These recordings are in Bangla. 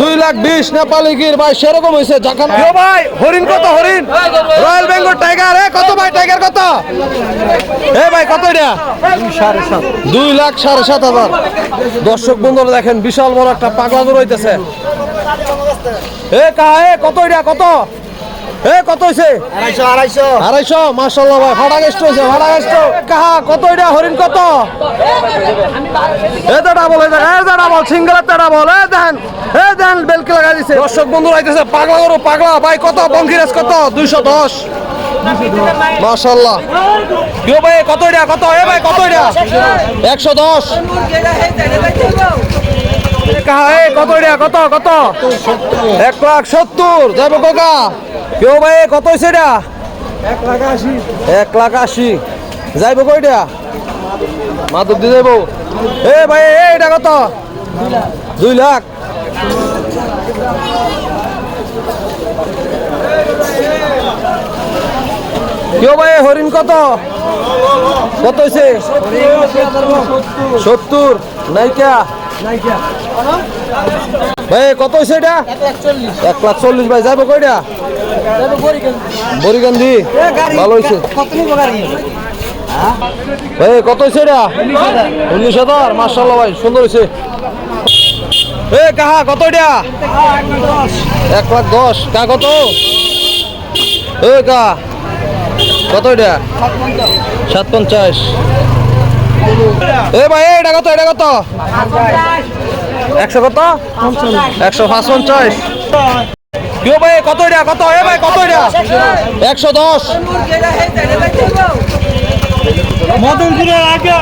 দুই লাখ বিশ। নেপালি গির ভাই সেরকম হয়েছে যখন ভাই হরিণ কত হরিণ? রয়্যাল বেঙ্গল টাইগার এ কত ভাই টাইগার কত? এ ভাই কত এটা? দুই লাখ সাড়ে সাত হাজার। দর্শক বন্ধুরা দেখেন বিশাল বড় একটা পাগলা হইতেছে। এ কাহা এ কত এটা কত? এ কত হয়েছে আড়াইশো আড়াইশো। আড়াইশো মার্শাল্লাহ ভাই ভাড়া গেস্ট হয়েছে ভাড়া গেস্ট কাহা কত এটা হরিণ কত? এ তো ডাবল এ তো ডাবল সিঙ্গেলের তো ডাবল এ দেন এ দেন বেলকে লাগাই দিছে। দর্শক বন্ধু আইতেছে পাগলা পাগলা, ভাই, কত বঙ্কিরাজ, কত? দুইশো দশ। মার্শাল্লাহ কেউ ভাই, কত এটা, কত? এ ভাই, কত এটা? একশো দশ। কত এটা, কত কত? এক লাখ সত্তর, যাব কাকা? কেউ ভাই, কত হয়েছে এটা? এক লাখ আশি। এক লাখ আশি। যাইব কইটা মাধব দিয়ে যাইব? এ ভাই এটা কত? দুই লাখ। কেউ ভাই হরিণ কত? কত হয়েছে সত্তর। নাইকা? ভাই কত হয়েছে এটা? এক লাখ চল্লিশ। ভাই, যাইব কইটা? বরিগান্ধি ভালো হয়েছে ভাই কত হয়েছে এটা? উনিশ হাজার মার্শাল্লাহ ভাই, সুন্দর হয়েছে এ কাহা, কত এটা? এক লাখ দশ কা কত? এ কা কত এটা? সাত পঞ্চাশ। এ ভাই এটা কত এটা কত? একশো কত? একশো পাঁচ পঞ্চাশ ভাই, কত এটা, কত? এ ভাই, কত এটা? একশো দশ। মদনপুরের আগে।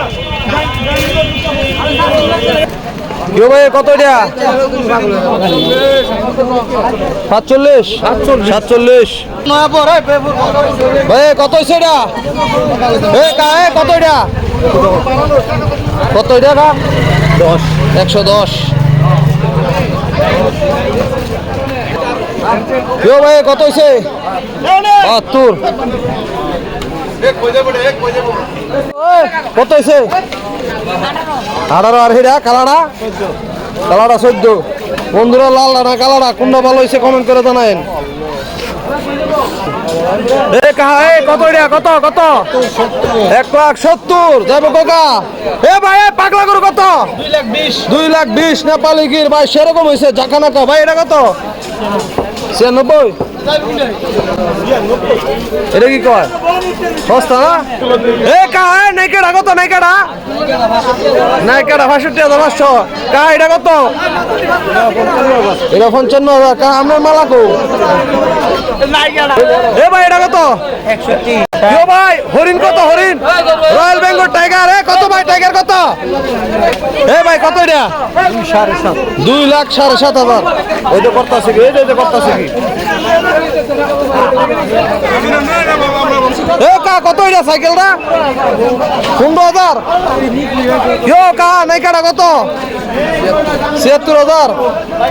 কেউ ভাই কত এটা? সাতচল্লিশ। সাতচল্লিশ। ভাই কত হয়েছে এটা? এ কা এ কত এটা? কত এটা কা দশ। একশো দশ। কেউ ভাই কত হয়েছে বাহাত্তর। কত হয়েছে আঠারো আর হিরা কালাড়া? কালাড়া চোদ্দ। বন্ধুরা লাল না কালাড়া কোনটা ভালো হয়েছে কমেন্ট করে জানায়েন। এ কাহা এ কত এটা কত কত? এক লাখ সত্তর যাব কাকা? এ ভাই এ পাগলা করো কত? দুই লাখ বিশ। নেপালি গির ভাই সেরকম হয়েছে জাকা নাকা ভাই এটা কত? ছিয়ানব্বই? এটা কি কয়? সস্তা না? এ কাহা নাইকেডা কত? নাইকেডা নাইকেডা বাষট্টি হাজার পাঁচশো। কা এটা কত? এটা পঞ্চান্ন হাজার। কা আপনার মালা এ ভাই এটা কত? এ ভাই হরিণ কত হরিণ রয়্যাল বেঙ্গল টাইগার এ কত ভাই টাইগার কত এ ভাই, কত এটা? সাড়ে সাত দুই লাখ সাড়ে সাত হাজার। ওই তো করতেছে কি? এই তো করতেছে কি? এ কা, কত এটা সাইকেলটা? পনেরো হাজার। কেউ কা নাই কাটা কত? ছিয়াত্তর হাজার।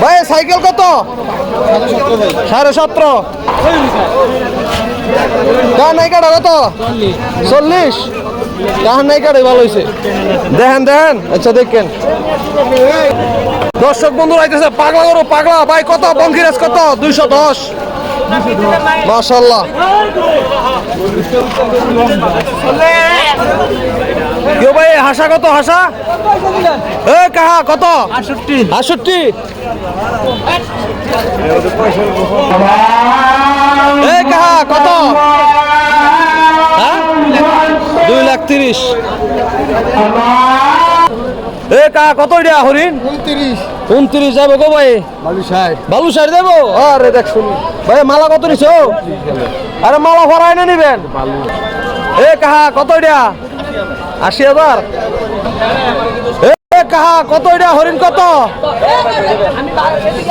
ভাই, সাইকেল কত? সাড়ে সতেরো। কা নাই কাটা কত? চল্লিশ। কাহার নাই কাটাই ভালো হয়েছে দেখেন দেখেন। আচ্ছা দেখেন। দর্শক বন্ধুরা আইতেছে পাগলা করো পাগলা। ভাই কত? বঙ্কিরাজ কত? দুইশো দশ। মাশাল্লাহ কেউ ভাই হাসা কত? হাসা? এ কাহা কত? আটষট্টি। আষট্টি এ কাহা কত? দুই লাখ তিরিশ এ কাহা কত এটা হরিণ? উনত্রিশ। উনত্রিশ যাব গো ভাই? বালু সাইড দেবো আরে দেখ শুনি। ভাই মালা কত নিছো? আরে মালা ভরাই না নিবেন? এ কাহা কত এটা? আশি হাজার। কাহা? কত এটা? হরিণ কত?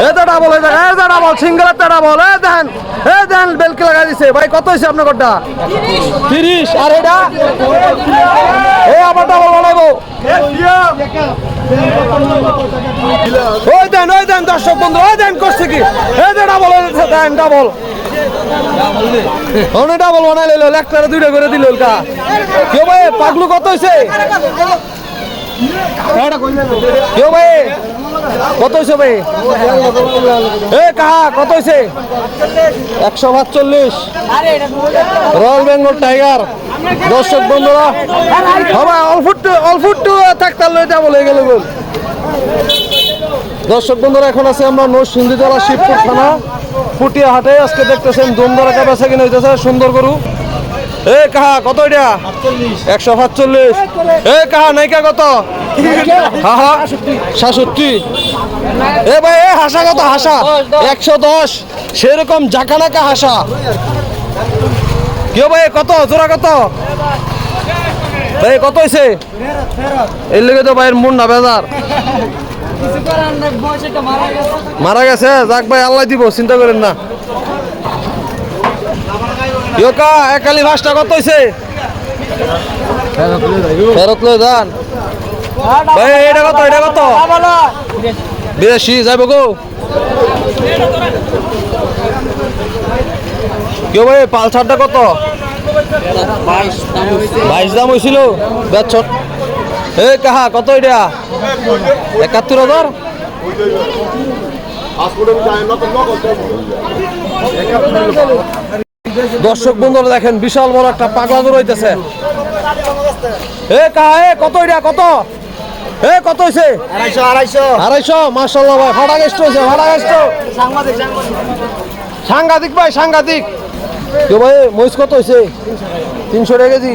এ তো ডাবল এ দেখ এ তো ডাবল সিঙ্গেলের তো ডাবল এ দেন এ দেন, বেলকে লাগাই দিছে। ভাই, কত হয়েছে আপনার কোনটা তিরিশ। আর এটা? এ, আবার ডাবল বানাইবো। ওই দেন ওই দেন, দর্শক বন্ধু, ওই দেন, করছে কি? এই যে ডাবল দেন ডাবল অনেক ডাবল বানাই লইলো লেকটারে দুইটা করে দিল কা কেউ ভাই, পাগলু কত হয়েছে কেউ ভাই কত হয়েছে ভাই? এ, কাহা, কত হয়েছে একশো সাতচল্লিশ। রয়্যাল বেঙ্গল টাইগার দর্শক বন্ধুরা, সবাই অল্প অল্প থাকতার লইটা বলে গেল বল দর্শক বন্ধুরা, এখন আছে আমরা নরসিংদী জেলা শিবপুর থানা। ফুটিয়া হাটে আজকে দেখতেছেন দমদরা কাছে কিনে হইতেছে সুন্দর গরু। এ কাহা, কত একশো এ কাহা নাইকা কত? হা হা, সাতষট্টি। এ ভাই, এ হাসা হাসা। একশো দশ। সেরকম জাকানাকা হাসা। কেউ ভাই, কত? জোড়া কত? ভাই, কত হয়েছে এর লেগে তো ভাইয়ের মন না বেজার। মারা গেছে? যাক ভাই, আল্লাহ দিব, চিন্তা করেন না। ইয়োকা একালি ভাসটা কত হয়েছে ফেরত লয়ে যান। ভাই এটা কত এটা কত? বেশি যাইব গো। কেউ ভাই, পালসারটা কত? বাইশ দাম হয়েছিল বেচ। এ, কাহা, কত এটা একাত্তর হাজার? দর্শক বন্ধুরা দেখেন বিশাল বড় একটা পাগলা দূর হইতেছে এ কাহা এ কত এটা কত? এ কত হইছে? আড়াইশো আড়াইশো। আড়াইশো? মার্শাল্লাহ ভাই ফাটা গেস্ট হয়েছে ফাটা গেস্ট সাংঘাতিক ভাই সাংঘাতিক। কে ভাই মহিষ কত হয়েছে তিনশো টাকা কেজি।